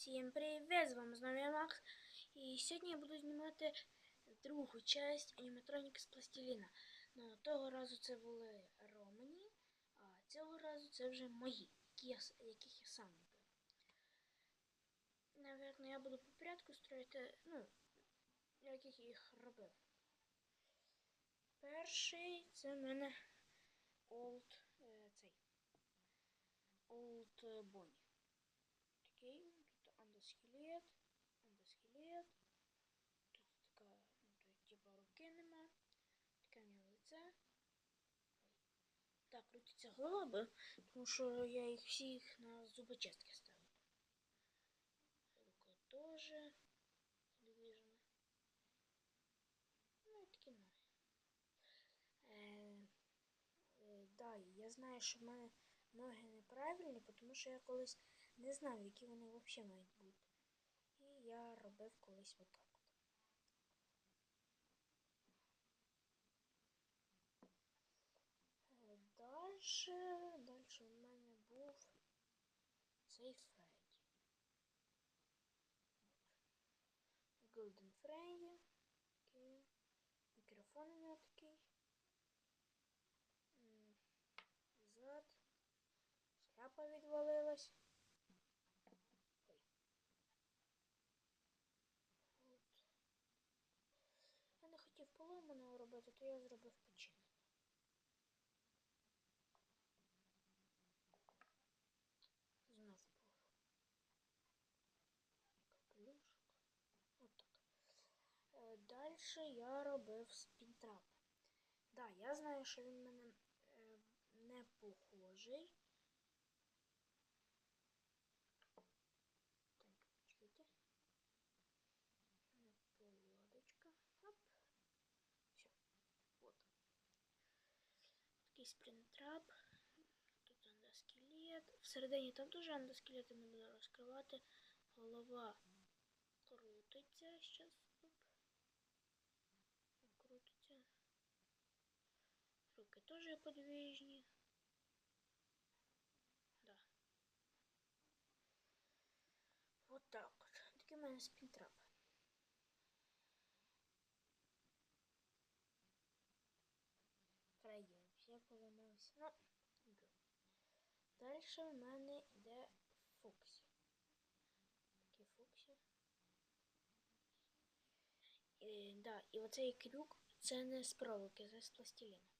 Всім привіт! З вами знову я Макс. І сьогодні я буду знімати другу часть аніматроніки з пластиліна. Ну, того разу це були Романі, а цього разу це вже мої, яких я сам робив. Наверно, я буду по порядку строїти, ну, яких я їх робив. Перший це в мене Old е, цей. Е, Bonnie. Андоскелет, андоскелет. Тут така, ну, тут типа руки нема. Таке в нього лице. Так, крутиться голова, бо- тому що я їх всіх на зубочистки ставив. Рука теж движена. Ну і такі ноги. Е, да, я знаю, що в мене ноги неправильні, тому що я колись не знав, які вони взагалі мають я робив колись отак. от. Е, дальше в мене був цей Фредді. Голден Фредді. Мікрофон у нього такий. Зад. Шляпа відвалилась. Ой. От. Я не хотів поломаного робити, то я зробив починку. Знов був. Капелюшок. Отак. Е, Дальше я робив спінтрап. Да, я знаю, що він мене е, не похожий. Так, чекайте. Не поводочка. Оп. Все. Вот. Такий спринтрап. Тут андоскелет. Всередині там теж андоскелет, я не буду розкривати. Голова крутиться. Оп. Крутиться. Руки теж подвижні. Да. Вот так от. Такий у мене спінтрап. Ну. Дальше в мене йде Фоксі. Такий Фоксі. І, да, і оцей крюк це не з проволоки, це з пластиліна.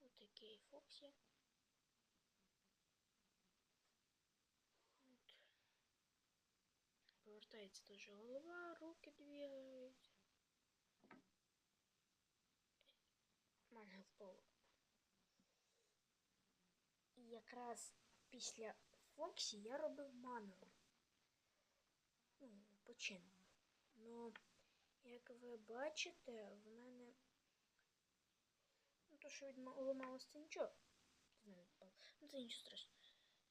Ось такий Фоксі. От. Повертається теж голова, руки двигаються. В мене впало. І якраз після Фоксі я робив маново. Ну, починок. Ну, як ви бачите, в мене. Ну, то, що відламалося, це нічого. Ну, це нічого страшного.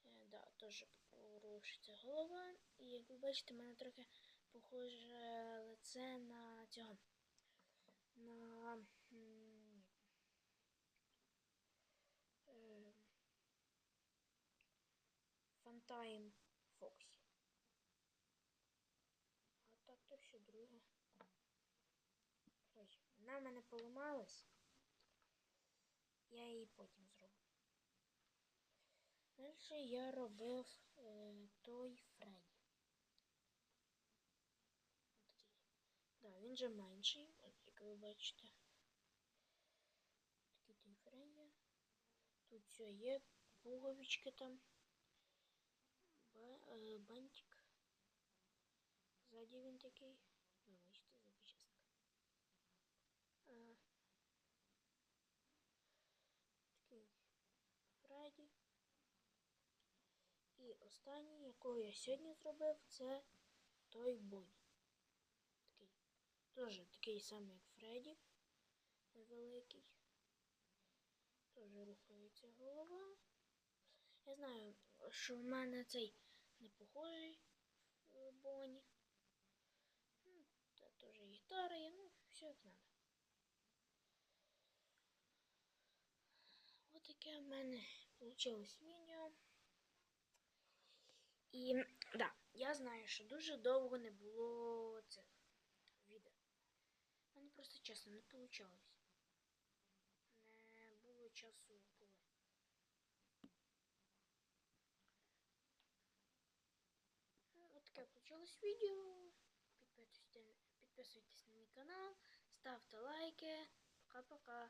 Е, да, теж рушиться голова. І як ви бачите, в мене трохи похоже лице на цього. На. м, е, Фантайм Фоксі. А так то все друге. Коротше, вона в мене поламалась. Я її потім зроблю. Далі я робив е, той Фредді. Отакий. Да, він же менший, як ви бачите. Такий той Фредді. Тут все є, пуговички там. Е, бантик. Ззаді він такий. Ви бачите, запечатка. Е, такий Фредді. І останній, якого я сьогодні зробив, це той Бонні. Такий. Теж такий самий, як Фредді. Невеликий. Теж рухається голова. Я знаю, що в мене цей не похожий е, Бонні. Ну, Та теж гітара є, ну, все як надо. Ось таке в мене вийшло відео. І да, я знаю, що дуже довго не було цих відео. У мене просто чесно не вийшло. Не було часу таке получилось відео. Підписуйтесь, підписуйтесь на мій канал, ставте лайки. Пока-пока.